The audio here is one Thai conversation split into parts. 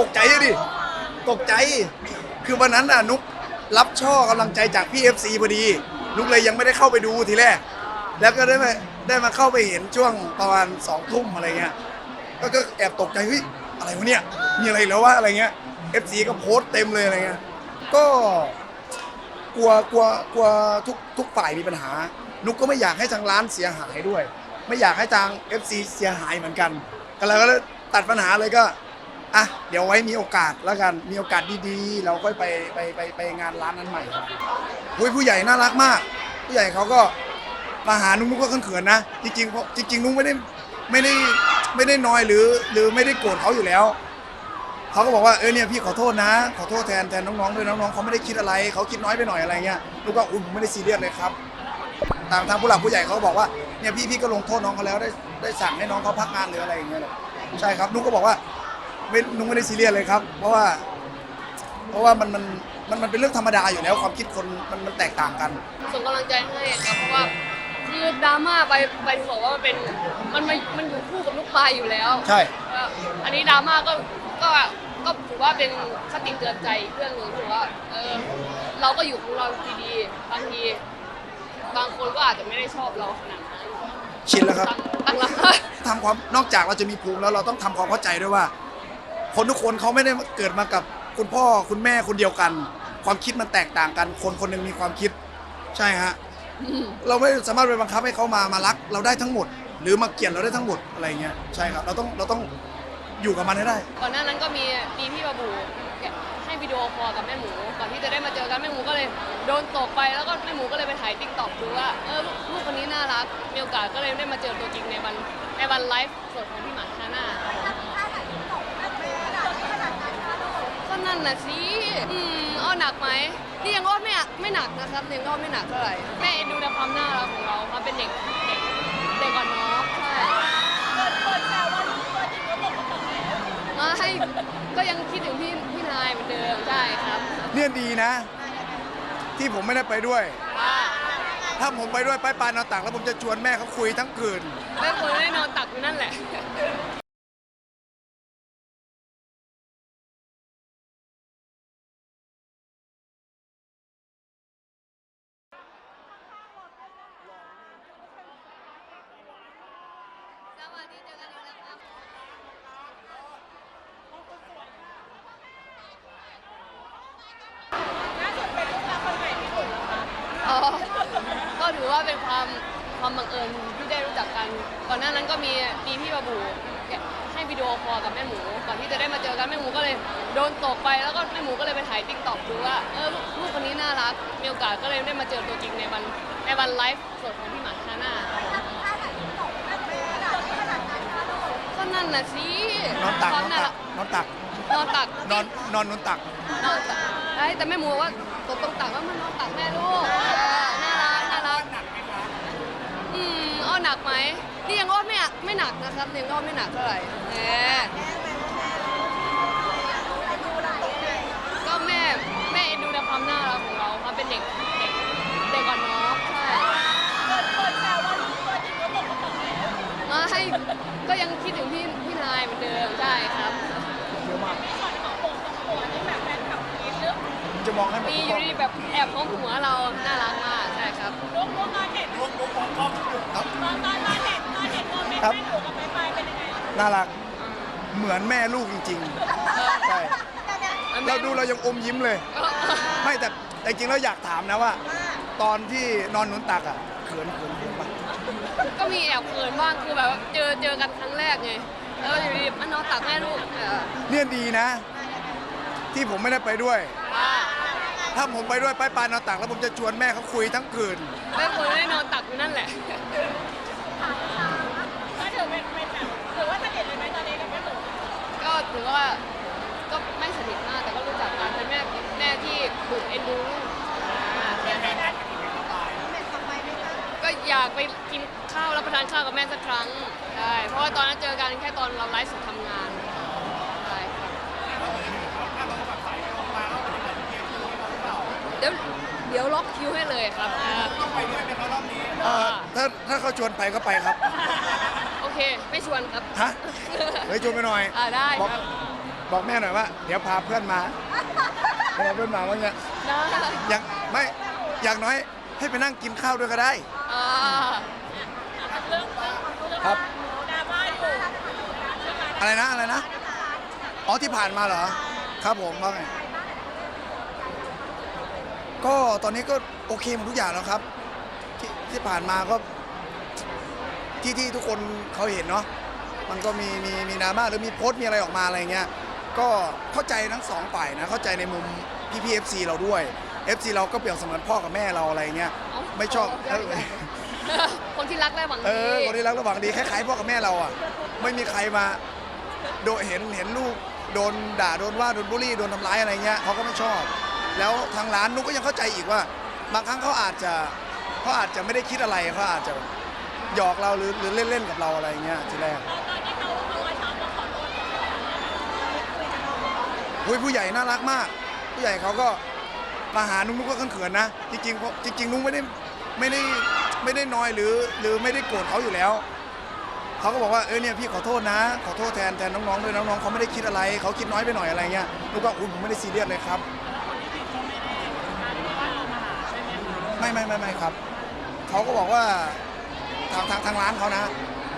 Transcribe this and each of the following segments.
ตกใจดิตกใจ คือวันนั้นน่ะนุกรับช่อกำลังใจจากพี่เอฟซีพอดี นุกเลยยังไม่ได้เข้าไปดูทีแรก แล้วก็ได้มาได้มาเข้าไปเห็นช่วงประมาณสองทุ่มอะไรเงี้ยก็ก็แอบตกใจเฮ้ยอะไรวะเนี่ยมีอะไรแล้ววะอะไรเงี้ยเอฟซีก็โพสต์เต็มเลยอะไรเงี้ยก็กลัวกลัวกลัวทุกทุกฝ่ายมีปัญหา นุกก็ไม่อยากให้ทางร้านเสียหายด้วย ไม่อยากให้ทาง FC เสียหายเหมือนกันก็เลยก็เลยตัดปัญหาเลยก็ อะเดี๋ยวไว้มีโอกาสแล้วกันมีโอกาสดีๆ เราก็ไปไปไปไปงานร้านนั้นใหม่อุ้ยผู้ใหญ่น่ารักมาก ผู้ใหญ่เขาก็มาหานุกนุกก็เขินๆนะ จริงๆเพราะจริงๆนุกไม่ได้ไม่ได้ไม่ได้น้อยหรือ หรือไม่ได้โกรธเขาอยู่แล้วเขาก็บอกว่าเออเนี่ยพี่ขอโทษนะ ขอโทษแทนแทนน้องๆด้วยน้องๆเขาไม่ได้คิดอะไรเขาคิดน้อยไปหน่อยอะไรเงี้ยลูกก็อุ้ยผมไม่ได้ซีเรียสเลยครับทางทางผู้หลักผู้ใหญ่เขาบอกว่าเนี่ยพี่พี่ก็ลงโทษน้องเขาแล้วได้ได้สั่งให้น้องเขาพักงานหรืออะไรอย่างเงี้ยใช่ครับนุ๊กก็บอกว่า ไม่นุ๊กไม่ได้ซีเรียสเลยครับ เพราะว่า เพราะว่ามันมันมันมันเป็นเรื่องธรรมดาอยู่แล้ว ความคิดคนมันมันแตกต่างกัน ส่งกำลังใจให้ครับเพราะว่าคือดราม่าไปไปถึงบอกว่ามันเป็นมันมันมันอยู่คู่กับลูกปลายอยู่แล้วใช่ ก็อันนี้ดราม่าก็ก็ก็ถือว่าเป็นคติเตือนใจอีกเรื่องหนึ่งถือว่าเออเราก็อยู่ของเราดีๆบางทีบางคนก็อาจจะไม่ได้ชอบเราขนาดนั้นชินแล้วครับ ตั้งตั้งรับ ทำความนอกจากเราจะมีภูมิแล้วเราต้องทำความเข้าใจด้วยว่า คนทุกคนเขาไม่ได้เกิดมากับคุณพ่อคุณแม่คนเดียวกัน ความคิดมันแตกต่างกัน คนคนหนึ่งมีความคิด ใช่ฮะเราไม่สามารถไปบังคับให้เขามามารัก เราได้ทั้งหมด หรือมาเกลียดเราได้ทั้งหมดอะไรเงี้ยใช่ครับ เราต้องเราต้องอยู่กับมันให้ได้ ก่อนหน้านั้นก็มีมีพี่บาบูให้วิดีโอคอลกับแม่หมูก่อนที่จะได้มาเจอกันแม่หมูก็เลยโดนตกไปแล้วก็แม่หมูก็เลยไปถ่ายติ๊กต็อกดูว่าเออลูกลูกคนนี้น่ารักมีโอกาสก็เลยได้มาเจอตัวจริงในวันในวันไลฟ์สดของพี่หมาคาน่าก็ นั่นน่ะสิอืมอ้อหนักไหมนี่ยังอ้อไม่อะไม่หนักนะครับยังอ้อไม่หนักเท่าไหร่แม่เอ็นดูในความน่ารักของเราเขาเป็นเด็กเด็กเด็กก่อนน้องใช่ไม่ก็ยังคิดถึงพี่พี่นายเหมือนเดิมใช่ครับเนี่ยดีนะ ที่ผมไม่ได้ไปด้วยว่าถ้าผมไปด้วยไปปานอนตักแล้วผมจะชวนแม่เขาคุยทั้งคืนแม่คนได้นอนตักอยู่นั่นแหละ สวัสดีเจอกันอีกแล้วครับอ๋อก็ถือว่าเป็นความความบังเอิญที่ได้รู้จักกัน ก่อนหน้านั้นก็มีมีพี่บาบูให้วิดีโอคอลกับแม่หมู ก่อนที่จะได้มาเจอกันแม่หมูก็เลยโดนตกไปแล้วก็แม่หมูก็เลยไปถ่ายติ๊กต็อกดูว่าเออลูกลูกคนนี้น่ารัก มีโอกาสก็เลยได้มาเจอตัวจริงในวันในวันไลฟ์สดของพี่หมาคาน่า ก็นั่นน่ะสินอนตักคนวามอนน่าตัรัก นอนตัก นอนตัก นอนนอนนอนตัก นอนตักใช่แต่แม่หมูบอกว่าตกตรงตักว่ามันนอนตักแม่ลูกเออน่ารักน่ารักอืมอ้อหนักไหมนี่ยังอ้อไม่อะไม่หนักนะครับยังอ้อไม่หนักเท่าไหร่แหม ก็แม่แม่เอ็นดูในความน่ารักของเราเขาเป็นเด็กเด็กเด็กก่อนน้องใช่ไม่ ก็ยังคิดถึงพี่พี่นายเหมือนเดิมใช่ครับ เยอะมากจะมองให้หมดมีทุกอคนยู่ดีแบบแอบของหัวเราน่ารักมากใช่ครับครับน่ารักเหมือนแม่ลูกจริงๆใช่เราดูเรายังอมยิ้มเลย ไม่แต่แต่จริงๆแล้วอยากถามนะว่า ตอนที่นอนนุนตักอะเขินเขินเขินปะ ก็มีแอบเขินบ้างคือแบบว่าเจอเจอกันครั้งแรกไงแล้วอยู่ดีมันนอนตักแม่ลูกเออเนี่ยดีนะ ที่ผมไม่ได้ไปด้วยว่าถ้าผมไปด้วยไปปานอนตักแล้วผมจะชวนแม่เขาคุยทั้งคืนแม่คนได้นอนตักอยู่นั่นแหละก็ถือว่าก็ไม่สนิทมากแต่ก็รู้จักกันเป็นแม่แม่ที่ดุเอ็นดูลูกอ่าก็อยากไปกิน ข้าวรับประทานข้าวกับแม่สักครั้งใช่เพราะว่าตอนนั้นเจอกันแค่ตอนเราไลฟ์สดทำงานใช่ครับเดี๋ยวเดี๋ยวล็อกคิวให้เลยครับอ่าเอ่อถ้าถ้าเขาชวนไปก็ไปครับ โอเค ไม่ชวนครับฮะ เฮ้ยชวนไปหน่อย อ่าได้บอกครับ บอกแม่หน่อยว่า เดี๋ยวพาเพื่อนมาพาเพื่อนมาว่าเงี้ยนะอย่างไม่อย่างน้อยให้ไปนั่งกินข้าวด้วยก็ได้อ่า ครับ อะไรนะอะไรนะอ๋อที่ผ่านมาเหรอ ครับผมว่าไงก็ตอนนี้ก็โอเคหมดทุกอย่างแล้วครับที่ที่ผ่านมาก็ที่ที่ทุกคนเขาเห็นเนาะมันก็มีมีมีดราม่าหรือมีโพสต์มีอะไรออกมาอะไรเงี้ยก็เข้าใจทั้งสองฝ่ายนะเข้าใจในมุมพี่พีเอฟซีเราด้วย FC เราก็เปรียบเสมือนพ่อกับแม่เราอะไรเงี้ยเาไม่ชอบเดี๋ยวคน ที่รักและหวังเอดีอคนที่รักระหว่างดีคล้ายๆพ่อกับแม่เราอะ ไม่มีใครมาโดนเห็นเห็นลูกโดนด่าโดนว่าโดนบูลลี่โดนทำร้ายอะไรเงี้ยเขาก็ไม่ชอบ แล้วทางร้านนุกก็ยังเข้าใจอีกว่า บางครั้งเขาอาจจะเขาอาจจะไม่ได้คิดอะไรเขาอาจจะหยอกเราหรือหรือเล่นๆกับเราอะไรเงี้ยทีแรกอุ้ยผู้ใหญ่น่ารักมาก ผู้ใหญ่เขาก็มาหานุกนุกก็เขินๆนะจริงๆเพราะจริงๆนุกไม่ได้ไม่ได้ ไม่ได้น้อยหรือหรือไม่ได้โกรธเขาอยู่แล้วเขาก็บอกว่าเออเนี่ยพี่ขอโทษนะ ขอโทษแทนแทนน้องๆด้วยน้องๆเขาไม่ได้คิดอะไรเขาคิดน้อยไปหน่อยอะไรเงี้ยนุกก็อุ้ยผมไม่ได้ซีเรียสเลยครับไม่ไม่ไม่ไม่ครับเขาก็บอกว่าทางทางทางร้านเขานะ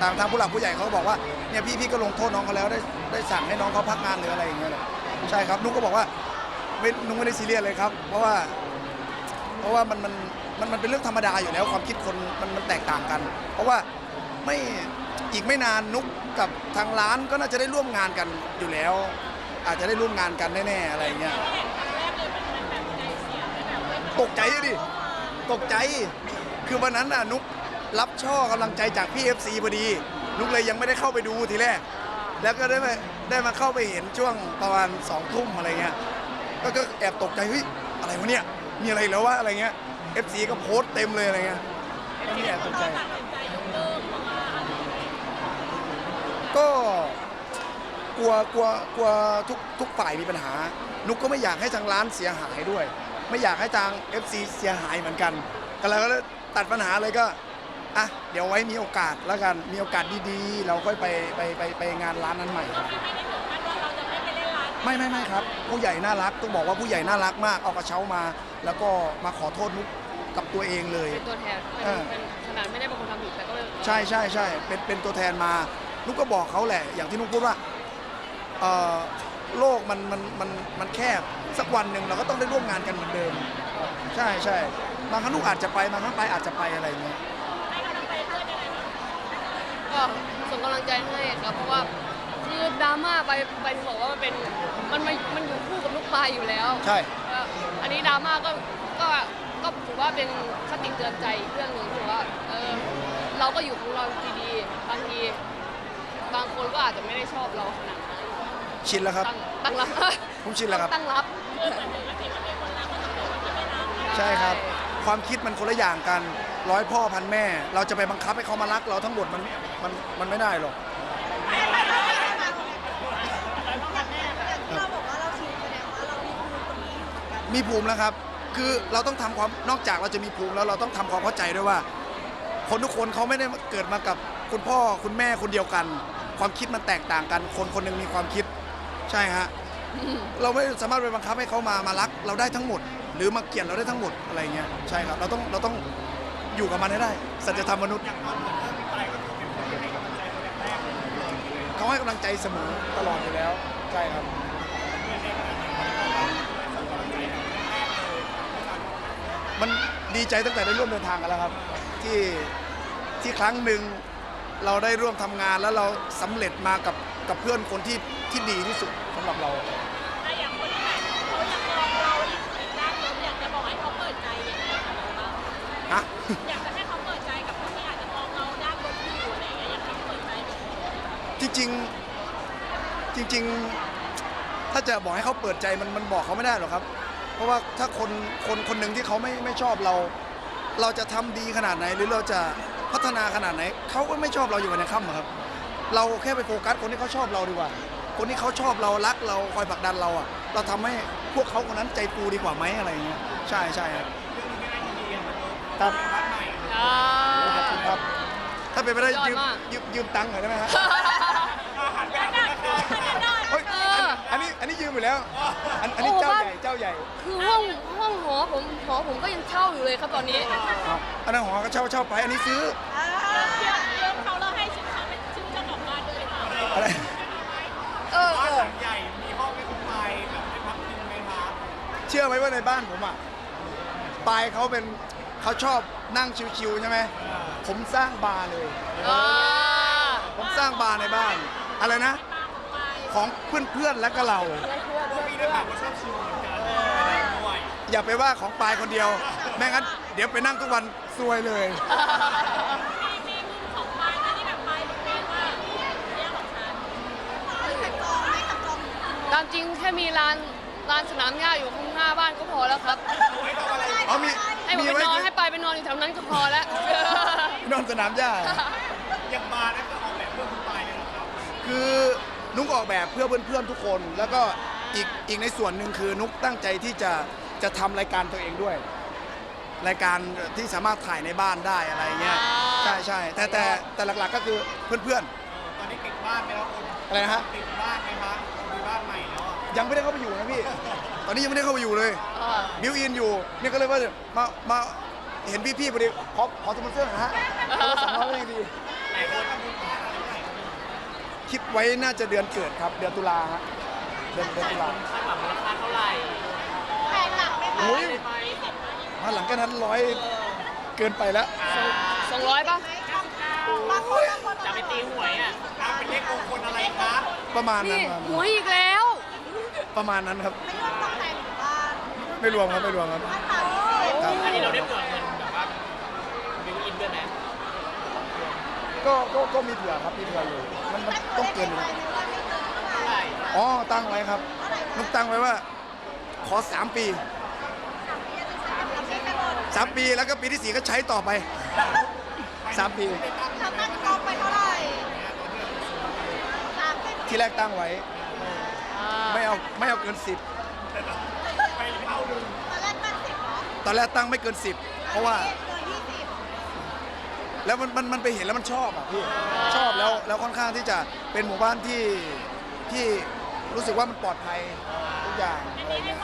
ทางทางผู้หลักผู้ใหญ่เขาบอกว่าเนี่ยพี่พี่ก็ลงโทษน้องเขาแล้วได้ได้สั่งให้น้องเขาพักงานหรืออะไรอย่างเงี้ยใช่ครับนุกก็บอกว่าไม่นุกไม่ได้ซีเรียสเลยครับ เพราะว่า เพราะว่ามันมัน มันมันเป็นเรื่องธรรมดาอยู่แล้วความคิดคนมันมันแตกต่างกัน เพราะว่าไม่อีกไม่นานนุกกับทางร้านก็น่าจะได้ร่วมงานกันอยู่แล้ว อาจจะได้ร่วมงานกันแน่ๆอะไรเงี้ยตกใจดิตกใจ คือวันนั้นน่ะนุกรับช่อกำลังใจจากพี่เอฟซีพอดี นุกเลยยังไม่ได้เข้าไปดูทีแรก แล้วก็ได้มาได้มาเข้าไปเห็นช่วงประมาณสองทุ่มอะไรเงี้ยก็ก็แอบตกใจเฮ้ยอะไรวะเนี่ยมีอะไรแล้ววะอะไรเงี้ย เอฟซีก็โพสต์เต็มเลยอะไรเงี้ยก็มีแอบตกใจ ก็กลัวกลัวกลัวทุกทุกฝ่ายมีปัญหา นุกก็ไม่อยากให้ทางร้านเสียหายด้วย ไม่อยากให้ทาง FC เสียหายเหมือนกันก็เลยก็เลยตัดปัญหาเลยก็อะเดี๋ยวไว้มีโอกาสแล้วกันมีโอกาสดีๆ เราค่อยไปไปไปไปงานร้านนั้นใหม่ไม่ไม่ไม่ครับ ผู้ใหญ่น่ารักต้องบอกว่าผู้ใหญ่น่ารักมากเอากระเช้ามา แล้วก็มาขอโทษนุก กับตัวเองเลย เป็นตัวแทนเป็นเออ เป็นขนาดไม่ได้เป็นคนทำผิดแต่ก็เป็นใช่ใช่ใช่เป็นเป็นตัวแทนมานุกก็บอกเขาแหละ อย่างที่นุกพูดว่าเอ่อโลกมันมันมันมันแคบสักวันหนึ่งเราก็ต้องได้ร่วมงานกันเหมือนเดิม ใช่ใช่บางครั้งนุกอาจจะไปบางครั้งไปอาจจะไปอะไรอย่างเงี้ย ก็ส่งกำลังใจให้ครับเพราะว่าคือดราม่าไปไปถึงบอกว่ามันเป็นมันมันมันอยู่คู่กับลูกปลายอยู่แล้วใช่ ก็อันนี้ดราม่าก็ก็ก็ ถือว่าเป็นคติเตือนใจอีกเรื่องหนึ่งที่ว่าเออเราก็อยู่ของเราดีๆบางทีบางคนก็อาจจะไม่ได้ชอบเราขนาดนั้นชินแล้วครับ ตั้งตั้งรับผมชินแล้วครับ ตั้งรับ ใช่ครับ ความคิดมันคนละอย่างกัน ร้อยพ่อพันแม่ เราจะไปบังคับให้เขามารักเราทั้งหมดมันมันมันไม่ได้หรอกเราบอกว่าเราชินแสดงว่าเรามีภูมิตรงนี้อยู่เหมือนกันมีภูมิแล้วครับ คือเราต้องทำความนอกจากเราจะมีภูมิแล้วเราต้องทำความเข้าใจด้วยว่า คนทุกคนเขาไม่ได้เกิดมากับคุณพ่อคุณแม่คนเดียวกัน ความคิดมันแตกต่างกัน คนคนหนึ่งมีความคิด ใช่ฮะเราไม่สามารถไปบังคับให้เขามามารัก เราได้ทั้งหมด หรือมาเกลียดเราได้ทั้งหมดอะไรเงี้ยใช่ครับเราต้องเราต้องอยู่กับมันให้ได้ สัจธรรมมนุษย์เขาให้กำลังใจเสมอตลอดอยู่แล้วใช่ครับ มันดีใจตั้งแต่ได้ร่วมเดินทางกันแล้วครับ ที่ที่ครั้งหนึ่งเราได้ร่วมทำงานแล้วเราสำเร็จมากับกับเพื่อนคนที่ที่ดีที่สุดสำหรับเรา ถ้าอย่างคนที่แบบเขาอยากลองเราอีกอีกด้านหนึงอยากจะบอกให้เขาเปิดใจยังไงกับเราบ้างฮะ อยากจะให้เขาเปิดใจกับคนที่อาจจะมองเราด้านลบอยู่อะไรอย่างเงี้ยอยากให้เขาเปิดใจแบบจริงๆจริง ๆ ถ้าจะบอกให้เขาเปิดใจมันมันบอกเขาไม่ได้หรอกครับ เพราะว่าถ้าคนคนคนหนึ่งที่เขาไม่ไม่ชอบเรา เราจะทำดีขนาดไหน หรือเราจะพัฒนาขนาดไหนเขาก็ไม่ชอบเราอยู่ในค่ำอะครับ เราแค่ไปโฟกัสคนที่เขาชอบเราดีกว่า คนที่เขาชอบเรารักเราคอยผลักดันเราอะเราทำให้พวกเขาคนนั้นใจฟูดีกว่าไหมอะไรอย่างเงี้ยใช่ใช่ครับครับอ่าขอบคุณครับถ้าเป็นไปได้ยอดยืมมากยืมยืมตังค์หน่อยได้ไหมฮะนั้นน่ะนั้นน่ะ เฮ้ย เออ อันนี้ อยู่แล้ว อันอันนี้โอ้เจ้าบ้านใหญ่เจ้าใหญ่คือห้องห้องหอผมหอผมก็ยังเช่าอยู่เลยครับตอนนี้ครับอันนั้นหอก็เช่าเช่าไปอันนี้ซื้อเดี๋ยวเดี๋ยวเขาเราให้ชื่อเขาเป็นชื่อเจ้าของบ้านด้วยค่ะอะไรเออเออใหญ่ มีห้องให้คุณไปแบบให้พักพิงไหมคะเชื่อไหมว่าในบ้านผมอะปายเขาเป็นเขาชอบนั่งชิวๆใช่ไหมผมสร้างบาร์เลย อ่าผมสร้างบาร์ในบ้าน อะไรนะ ของเพื่อนๆและก็เราพี่ได้ข่าวว่าชอบชิลเหมือนกันด้วยอย่าไปว่าของปายคนเดียว ไม่งั้นเดี๋ยวไปนั่งทุกวันซวยเลยมีมีมุมของปลายนะที่แบบปลายบอกเองว่าเนี่ยของฉันไม่ขัดจองไม่ขัดจองตามจริงแค่มีลานลานสนามหญ้าอยู่ข้างหน้าบ้านก็พอแล้วครับ เอามีให้ผมมีไปไว้นอนให้ไปไปนอนอยู่แถวนั้นก็พอแล้ว นอนสนามหญ้ายังมาได้ก็ออกแบบเพื่อคุณไปเลยเหรอครับคือ นุกออกแบบเพื่อเพื่อนๆทุกคน แล้วก็อีกอีกในส่วนหนึ่งคือนุกตั้งใจที่จะจะทำรายการตัวเองด้วย รายการที่สามารถถ่ายในบ้านได้อะไรเงี้ยอ่าใช่ใช่แต่แต่แต่หลักๆก็คือเพื่อนตอนนี้ติดบ้านไหมครับคุณๆอะไรนะฮะติดบ้านไหมคะมีบ้านใหม่แล้วอะยังไม่ได้เข้าไปอยู่นะพี่ ตอนนี้ยังไม่ได้เข้าไปอยู่เลยอ่าบิวอินอยู่เนี่ยก็เลยว่ามามาเห็นพี่ๆพอดีขอขอสปอนเซอร์หน่อยฮะคนละสองร้อยก็ยังดี หลายคนทำบุญบ้านอะไรใหม่ คิดไว้น่าจะเดือนเกิดครับ เดือนตุลาฮะเดือนเดือนตุลาคาดหวังมูลค่าเท่าไหร่แพงหลักไหมคะโอ้ยไหมมาหลังกันนั้นร้อยเกินไปแล้วสองร้อยป่ะบางคนบางคนจะไปตีหวยอะตามเป็นเลขมงคลอะไรคะประมาณนั้นนี่ครับหวยอีกแล้ว ประมาณนั้นครับ ไม่ต้องแต่งหรือว่าไม่รวมครับไม่รวมครับบ้านต่างประเทศครับอันนี้เราได้เผื่อเงินแบบว่าบิวอินด้วยไหม ก็ก็ก็มีเผื่อครับมีเผื่ออยู่มันมันต้องเกินอยู่ไปแล้วในว่าไม่เกินเท่าไหร่เท่าไหร่อ๋อตั้งไว้ครับนุกตั้งไว้ว่า ขอสามปีทำให้ไปหมดสามปีแล้วก็ปีที่สี่ก็ใช้ต่อไปสามปีทำตั้งกองไปเท่าไหร่สามสิบที่แรกตั้งไว้อ่าไม่เอาไม่เอาเกินสิบไปเท่าหนึงตอนแรกตั้งสิบเหรอตอนแรกตั้งไม่เกินสิบเพราะว่าเกินยี่สิบ แล้วมันมันมันไปเห็นแล้วมันชอบอะพี่ชอบแล้วแล้วค่อนข้างที่จะเป็นหมู่บ้านที่ที่รู้สึกว่ามันปลอดภัยทุกอย่างอะไรเงี้ย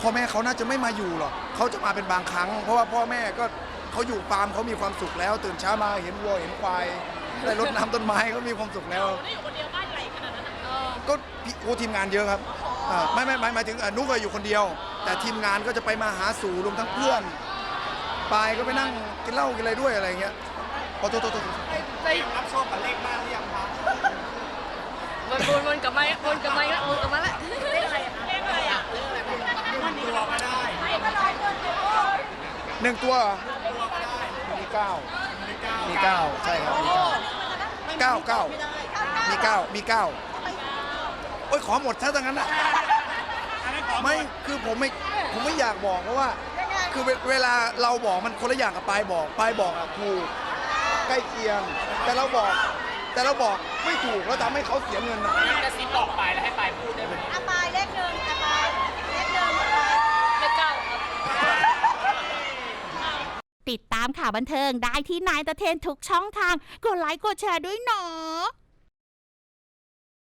พ่อแม่เขาน่าจะไม่มาอยู่หรอกเขาจะมาเป็นบางครั้ง เพราะว่าพ่อแม่ก็เขาอยู่ฟาร์มเขามีความสุขแล้ว ตื่นเช้ามาเห็นวัวเห็นควายได้รดน้ำต้นไม้เขามีความสุขแล้ว ได้อยู่คนเดียวบ้านใหญ่ขนาดนั้นเออก็พี่โอ้ทีมงานเยอะครับอ่าไม่ไม่หมายหมายถึงอะนุ๊กอะอยู่คนเดียว แต่ทีมงานก็จะไปมาหาสู่รวมทั้งเพื่อน ปายก็ไปนั่งกินเหล้ากินอะไรด้วยอะไรเงี้ยขอโทษโทษโทษไปรับโชคกับเลขบ้านหรือยังคะวนวนวนกลับมาวนกลับมาแล้ววนกลับมาแล้วเลขอะไรอะเลขอะไรอะเลขอะไรตัวก็ได้ใครก็ร้อยเกินเลยโอ้หนึ่งตัวเหรอตัวก็ได้มีเก้ามีเก้ามีเก้าใช่ครับมีเก้าเก้าเก้ามีเก้ามีเก้าโอ้ยขอหมดถ้าทั้งนั้นอะ อันนั้นขอไม่ คือผมไม่ ผมไม่อยากบอกเพราะว่า คือเวเวลาเราบอกมันคนละอย่างกับปลายบอกปลายบอกอะถูกใกล้เคียง แต่เราบอก แต่เราบอกไม่ถูกแล้วทำให้เขาเสียเงินอะกระซิบบอกไปแล้วให้ไปพูดได้ไหมอาปายเลขหนึ่งอาปายเลขหนึ่งอาปายเลขเก้าครับ ติดตามข่าวบันเทิงได้ที่นายตะเทนทุกช่องทาง กดไลค์กดแชร์ด้วยเนาะ